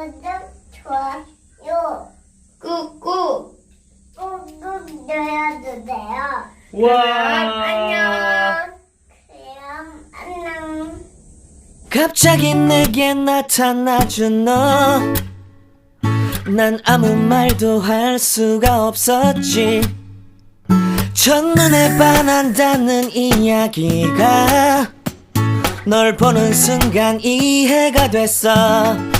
구독, 좋아요, 꾹꾹, 꾹꾹 눌러주세요. 와. 안녕. 그럼 안녕. 갑자기 내게 나타나준 너. 난 아무 말도 할 수가 없었지. 첫눈에 반한다는 이야기가 널 보는 순간 이해가 됐어.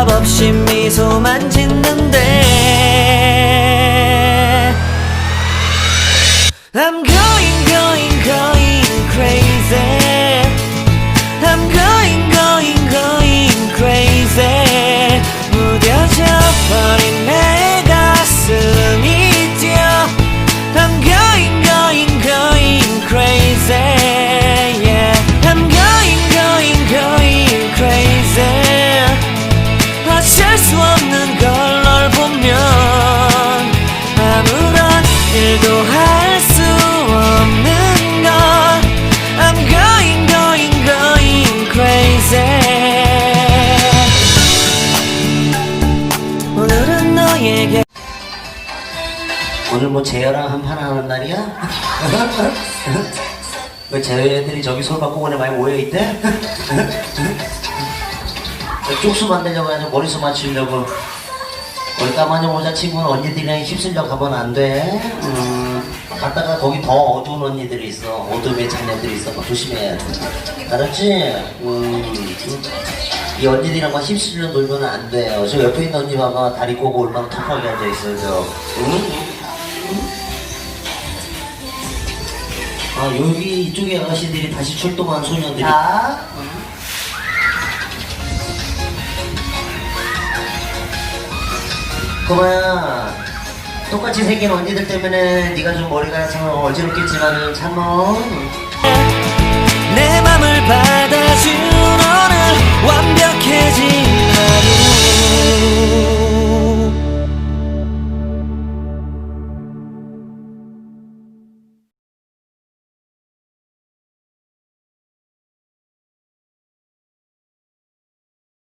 답 없이 미소만 짓는 오늘 뭐 재열랑 한판 하는 날이야? 왜 재열애들이 저기 솔밭공원에 많이 모여있대? 쪽수 만들려고 해서 머리수 맞추려고 우리 까마녀 모자 친구는 언니들이랑 휩쓸려 가면 안 돼. 음, 갔다가 거기 더 어두운 언니들이 있어. 어둠의 자녀들이 있어. 뭐 조심해야 돼. 알았지? 음, 이 언니들이랑 막 휩쓸려 놀면 안 돼요. 저 옆에 있는 언니 봐봐. 다리 꼬고 얼마나 턱하게 앉아있어요. 저. 응? 아, 여기 이쪽에 아가씨들이 다시 출동한 소녀들이. 아? 고마야 똑같이 생긴 언니들 때문에 네가 좀 머리가 좀 어지럽겠지만은 참어